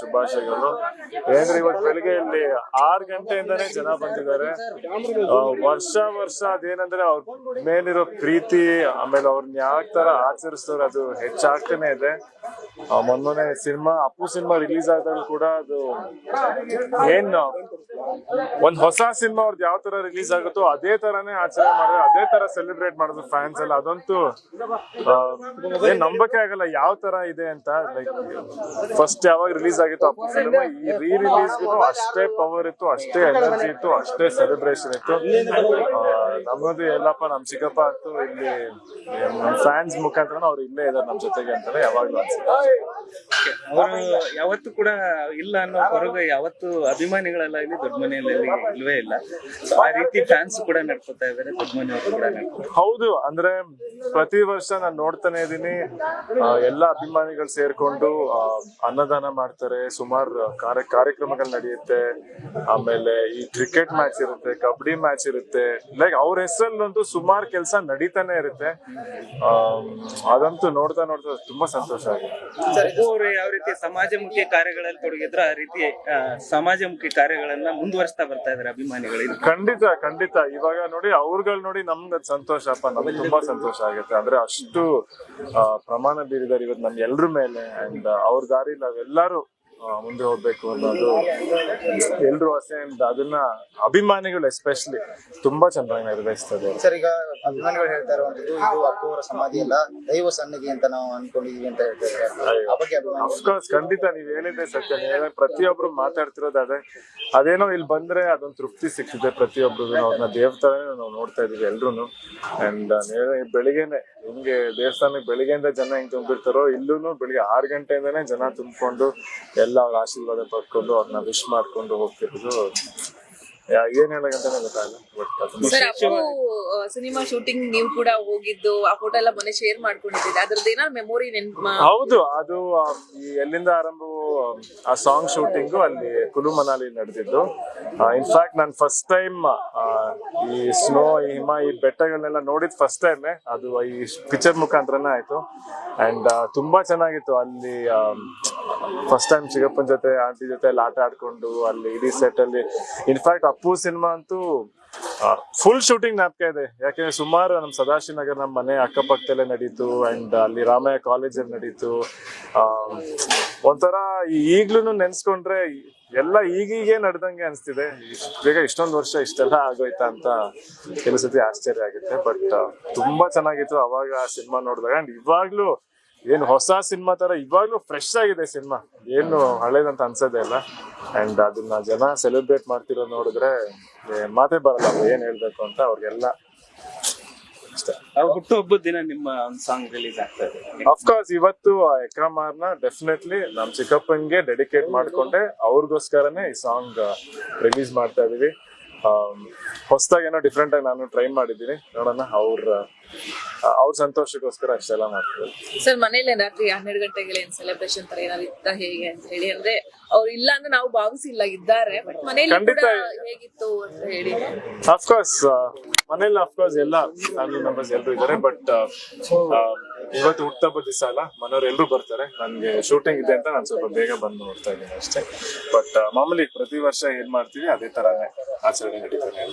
ಶುಭಾಶಯಗಳು ಏನ್ರಿ ಇವತ್ತು ಬೆಳಿಗ್ಗೆ ಇಲ್ಲಿ ಆರು ಗಂಟೆಯಿಂದಾನೇ ಜನ ಬಂದಿದ್ದಾರೆ ವರ್ಷ ವರ್ಷ ಅದೇನಂದ್ರೆ ಅವ್ರ ಮೇಲಿರೋ ಪ್ರೀತಿ ಆಮೇಲೆ ಅವ್ರನ್ನ ಯಾವ ತರ ಆಚರಿಸ್ತಾರೆ ಅದು ಹೆಚ್ಚಾಗ್ತಾನೆ ಇದೆ ಮೊನ್ನೆ ಸಿನಿಮಾ ಅಪ್ಪು ಸಿನಿಮಾ ರಿಲೀಸ್ ಆದಾಗ ಕೂಡ ಅದು ಏನ್ ಒಂದ್ ಹೊಸ ಸಿನಿಮಾ ಅವ್ರದ್ದು ಯಾವ ತರ ರಿಲೀಸ್ ಆಗುತ್ತೋ ಅದೇ ತರಾನೇ ಆಚರಣೆ ಮಾಡಿದ್ರೆ ಅದೇ ತರ ಸೆಲೆಬ್ರೇಟ್ ಮಾಡೋದು ಫ್ಯಾನ್ಸ್ ಎಲ್ಲ ಅದಂತೂ ಏನ್ ನಂಬಕ್ಕೆ ಆಗಲ್ಲ ಯಾವ ತರ ಇದೆ ಅಂತ ಲೈಕ್ ಫಸ್ಟ್ ಯಾವಾಗ ರಿಲೀಸ್ ಆಗಿತ್ತು ಆ ಸಿನಿಮಾ ಈ ರೀ ರಿಲೀಸ್ಗೂ ಅಷ್ಟೇ ಪವರ್ ಇತ್ತು ಅಷ್ಟೇ ಎನರ್ಜಿ ಇತ್ತು ಅಷ್ಟೇ ಸೆಲೆಬ್ರೇಷನ್ ಇತ್ತು. ನಮ್ಮದು ಎಲ್ಲಪ್ಪ ನಮ್ ಚಿಕ್ಕಪ್ಪ ಅಂತೂ ಇಲ್ಲಿ ನಮ್ ಫ್ಯಾನ್ಸ್ ಮುಖಾಂತರ ಅವ್ರು ಇಲ್ಲೇ ಇದಾರೆ ನಮ್ ಜೊತೆಗೆ ಅಂತಾನೆ ಯಾವಾಗ್ಲೂ ಅನ್ಸುತ್ತೆ. ಅವರು ಯಾವತ್ತೂ ಕೂಡ ಇಲ್ಲ ಅನ್ನೋ ಹೊರಗೆ ಯಾವತ್ತು ಅಭಿಮಾನಿಗಳೆಲ್ಲ ಇಲ್ಲಿ ದೊಡ್ಡ ಮನೆಯಲ್ಲಿ ಇಲ್ವೇ ಇಲ್ಲ. ಆ ರೀತಿ ಫ್ಯಾನ್ಸ್ ಕೂಡ ನಡ್ಕೋತಾ ಇದಾರೆ ದೊಡ್ಡ ಮನೆಯವರು ಕೂಡ ಹೌದು ಅಂದ್ರೆ ಪ್ರತಿ ವರ್ಷ ನಾನು ನೋಡ್ತಾನೆ ಇದೀನಿ ಎಲ್ಲ ಅಭಿಮಾನಿಗಳು ಸೇರ್ಕೊಂಡು ಅನ್ನದಾನ ಮಾಡ್ತಾರೆ. ಸುಮಾರು ಕಾರ್ಯ ಕಾರ್ಯಕ್ರಮಗಳು ನಡೆಯುತ್ತೆ. ಆಮೇಲೆ ಈ ಕ್ರಿಕೆಟ್ ಮ್ಯಾಚ್ ಇರುತ್ತೆ ಕಬಡ್ಡಿ ಮ್ಯಾಚ್ ಇರುತ್ತೆ. ಲೈಕ್ ಅವ್ರ ಹೆಸರಲ್ಲಂತೂ ಸುಮಾರು ಕೆಲಸ ನಡೀತಾನೆ ಇರುತ್ತೆ. ಆ ಅದಂತೂ ನೋಡ್ತಾ ನೋಡ್ತಾ ತುಂಬಾ ಸಂತೋಷ ಆಗುತ್ತೆ. ಅವರು ಯಾವ ರೀತಿ ಸಮಾಜಮುಖಿ ಕಾರ್ಯಗಳಲ್ಲಿ ತೊಡಗಿದ್ರು ಆ ರೀತಿ ಸಮಾಜಮುಖಿ ಕಾರ್ಯಗಳನ್ನ ಮುಂದುವರಿಸ್ತಾ ಬರ್ತಾ ಇದಾರೆ ಅಭಿಮಾನಿಗಳು ಖಂಡಿತ ಖಂಡಿತ. ಇವಾಗ ನೋಡಿ ಅವ್ರುಗಳು ನೋಡಿ ನಮ್ಗೆ ಅದ್ ಸಂತೋಷ ಅಪ್ಪ. ನಮ್ಗೆ ತುಂಬಾ ಸಂತೋಷ ಆಗುತ್ತೆ. ಅಂದ್ರೆ ಅಷ್ಟು ಪ್ರಮಾಣ ಬೀರಿದಾರೆ ಇವತ್ತು ನಮ್ಮೆಲ್ಲರ ಎಲ್ರ ಮೇಲೆ. ಅಂಡ್ ಅವ್ರ ದಾರಿ ನಾವೆಲ್ಲರೂ ಮುಂದೆ ಹೋಗ್ಬೇಕು ಅನ್ನೋದು ಎಲ್ರು ಆಸೆ ಅಂಡ್ ಅದನ್ನ ಅಭಿಮಾನಿಗಳು ಎಸ್ಪೆಷಲಿ ತುಂಬಾ ಚೆನ್ನಾಗಿ ನಿರ್ವಹಿಸ್ತದೆ ಸರ್ ಈಗ ಅಭಿಮಾನಿಗಳು ಹೇಳ್ತಾ ಇರುವಂತದ್ದು ಇದು ಅಪ್ಪವರ ಸಮಾಧಿ ಅಲ್ಲ ದೈವ ಸನ್ನಿಧಿ ಅಂತ ನಾವು ಅನ್ಕೊಂಡಿದೀವಿ ಅಂತ ಹೇಳ್ತಾ ಇದ್ದಾರೆ. ಅಫ್ಕೋರ್ಸ್ ಖಂಡಿತ ನೀವ್ ಹೇಳಿದ್ರೆ ಸತ್ಯ. ಪ್ರತಿಯೊಬ್ರು ಮಾತಾಡ್ತಿರೋದು ಅದೇ. ಅದೇನೋ ಇಲ್ಲಿ ಬಂದ್ರೆ ಅದೊಂದು ತೃಪ್ತಿ ಸಿಗ್ತಿದೆ ಪ್ರತಿಯೊಬ್ರು ಅವ್ರನ್ನ ದೇವತಾನೇ ನಾವು ನೋಡ್ತಾ ಇದೀವಿ ಎಲ್ರು ಅಂಡ್ ಬೆಳಿಗ್ಗೆನೆ ಹಿಂಗೆ ದೇವಸ್ಥಾನಕ್ಕೆ ಬೆಳಿಗ್ಗೆಯಿಂದ ಜನ ಹೆಂಗ್ ತುಂಬಿರ್ತಾರೋ ಇಲ್ಲೂ ಬೆಳಿಗ್ಗೆ ಆರು ಗಂಟೆಯಿಂದನೇ ಜನ ತುಂಬಿಕೊಂಡು ಎಲ್ಲ ಅವ್ರ ಆಶೀರ್ವಾದ ಪಡ್ಕೊಂಡು ಅವ್ರನ್ನ ವಿಶ್ ಮಾಡ್ಕೊಂಡು ಹೋಗ್ತಿರೋದು. ಏನ್ ಹೇಳಕಂತಾನೆ ಗೊತ್ತಾಗಲ್ಲ but sir Appu cinema shooting ನೀವು ಕೂಡ ಹೋಗಿದ್ದು ಆ ಫೋಟೋ ಎಲ್ಲ ಮೊನ್ನೆ ಶೇರ್ ಮಾಡ್ಕೊಂಡಿದ್ದೀರಾ. ಅದ್ರದ್ದು ಏನೋ ಮೆಮೊರಿ ನೆನ್ಪು ಹೌದು ಅದು ಆ, ಈ ಎಲ್ಲಿಂದ ಆರಂಭವು ಆ ಸಾಂಗ್ ಶೂಟಿಂಗು ಅಲ್ಲಿ ಕುಲು ಮನಾಲಿ ನಡೆದಿದ್ದು. ಇನ್ಫ್ಯಾಕ್ಟ್ ನಾನು ಫಸ್ಟ್ ಟೈಮ್ ಈ ಸ್ನೋ ಈ ಹಿಮ, ಈ ಬೆಟ್ಟಗಳನ್ನೆಲ್ಲ ನೋಡಿದ್ ಫಸ್ಟ್ ಟೈಮ್ ಅದು ಈ ಪಿಕ್ಚರ್ ಮುಖಾಂತರನೇ ಆಯ್ತು. ಅಂಡ್ ತುಂಬಾ ಚೆನ್ನಾಗಿತ್ತು. ಅಲ್ಲಿ ಫಸ್ಟ್ ಟೈಮ್ ಚಿಕ್ಕಪ್ಪನ ಜೊತೆ, ಆಂಟಿ ಜೊತೆ ಎಲ್ಲ ಆಟ ಆಡ್ಕೊಂಡು, ಅಲ್ಲಿ ಇಡೀ ಸೆಟ್ ಅಲ್ಲಿ ಇನ್ಫ್ಯಾಕ್ಟ್ ಅಪ್ಪು ಸಿನಿಮಾ ಅಂತೂ ಫುಲ್ ಶೂಟಿಂಗ್ ನಾಪಕ ಇದೆ. ಯಾಕೆಂದ್ರೆ ಸುಮಾರು ನಮ್ಮ ಸದಾಶಿವ ನಗರ್ ನಮ್ಮ ಮನೆ ಅಕ್ಕಪಕ್ಕದಲ್ಲೇ ನಡೀತು ಅಂಡ್ ಅಲ್ಲಿ ರಾಮಯ್ಯ ಕಾಲೇಜಲ್ಲಿ ನಡೀತು. ಒಂಥರ ಈಗ್ಲೂ ನೆನ್ಸ್ಕೊಂಡ್ರೆ ಎಲ್ಲ ಈಗೀಗೆ ನಡೆದಂಗೆ ಅನ್ಸ್ತಿದೆ. ಬೇಗ ಇಷ್ಟೊಂದು ವರ್ಷ ಇಷ್ಟೆಲ್ಲ ಆಗೋಯ್ತಾ ಅಂತ ಕೆಲಸತಿ ಸತಿ ಆಶ್ಚರ್ಯ ಆಗುತ್ತೆ. ಬಟ್ ತುಂಬಾ ಚೆನ್ನಾಗಿತ್ತು. ಅವಾಗ ಸಿನಿಮಾ ನೋಡಿದಾಗ. ಅಂಡ್ ಇವಾಗ್ಲೂ ಏನು ಹೊಸ ಸಿನಿಮಾ ತರ ಇವಾಗ್ಲೂ ಫ್ರೆಶ್ ಆಗಿದೆ ಸಿನಿಮಾ. ಏನು ಹಳೇದಂತ ಅನ್ಸೋದೇ ಇಲ್ಲ. ಅಂಡ್ ಅದನ್ನ ಜನ ಸೆಲೆಬ್ರೇಟ್ ಮಾಡ್ತಿರೋ ನೋಡಿದ್ರೆ ಮಾತೇ ಬರಲ್ಲ ಅವ್ರು ಏನ್ ಹೇಳ್ಬೇಕು ಅಂತ ಅವ್ರಿಗೆಲ್ಲ ಹುಟ್ಟುಹಬ್ಬದ ದಿನ ನಿಮ್ಮ ಒಂದು ಸಾಂಗ್ ರಿಲೀಸ್ ಆಗ್ತಾ ಇದೆ. ಅಫ್ಕೋರ್ಸ್ ಇವತ್ತು ಎಕ್ರಮಾರ್ನ ಡೆಫಿನೆಟ್ಲಿ ನಮ್ ಚಿಕ್ಕಪ್ಪನ್ಗೆ ಡೆಡಿಕೇಟ್ ಮಾಡ್ಕೊಂಡೆ. ಅವ್ರಿಗೋಸ್ಕರನೇ ಈ ಸಾಂಗ್ ರಿಲೀಸ್ ಮಾಡ್ತಾ ಇದೀವಿ. ಹೊಸದಾಗಿ ಏನೋ ಡಿಫ್ರೆಂಟ್ ಆಗಿ ನಾನು ಟ್ರೈ ಮಾಡಿದ್ದೀನಿ. ನೋಡೋಣ ಅವ್ರ ಅವ್ರ ಸಂತೋಷಕ್ಕೋಸ್ಕರ ಅಷ್ಟೆಲ್ಲ ಮಾಡ್ತೀವಿ. ಸರ್ ಮನೇಲಿ ರಾತ್ರಿ ಹನ್ನೆರಡು ಗಂಟೆಗೆ ಏನ್ ಸೆಲೆಬ್ರೇಷನ್ ತರ ಏನಾದ್ರು ಇತ್ತ ಹೇಗೆ ಅಂತ ಹೇಳಿ? ಅಂದ್ರೆ ಅವ್ರು ಇಲ್ಲ ಅಂದ್ರೆ ನಾವು ಭಾವಿಸಿಲ್ಲ ಇದ್ದಾರೆ. ಬಟ್ ಮನೇಲಿ ಖಂಡಿತ. ಹೇಗಿತ್ತು ಅಂತ ಹೇಳಿ. ಅಫ್ಕೋರ್ಸ್ ಮನೇಲಿ ಅಫ್ಕೋರ್ಸ್ ಎಲ್ಲ ಫ್ಯಾಮಿಲಿ ಮೆಂಬರ್ಸ್ ಎಲ್ಲರೂ ಇದ್ದಾರೆ ಬಟ್ ಇವತ್ತು ಹುಟ್ಟಬ್ಬ ದಿವಸ ಅಲ್ಲ, ಮನೆಯವ್ರು ಎಲ್ಲರೂ ಬರ್ತಾರೆ ನನ್ಗೆ ಶೂಟಿಂಗ್ ಇದೆ ಅಂತ ನಾನು ಸ್ವಲ್ಪ ಬೇಗ ಬಂದು ನೋಡ್ತಾ ಇದ್ದೀನಿ ಅಷ್ಟೇ ಬಟ್ ಮಾಮೂಲಿ ಪ್ರತಿ ವರ್ಷ ಏನ್ ಮಾಡ್ತೀವಿ, ಅದೇ ತರಾನೇ ಆಚರಣೆ ನಡೀತಾನೆ.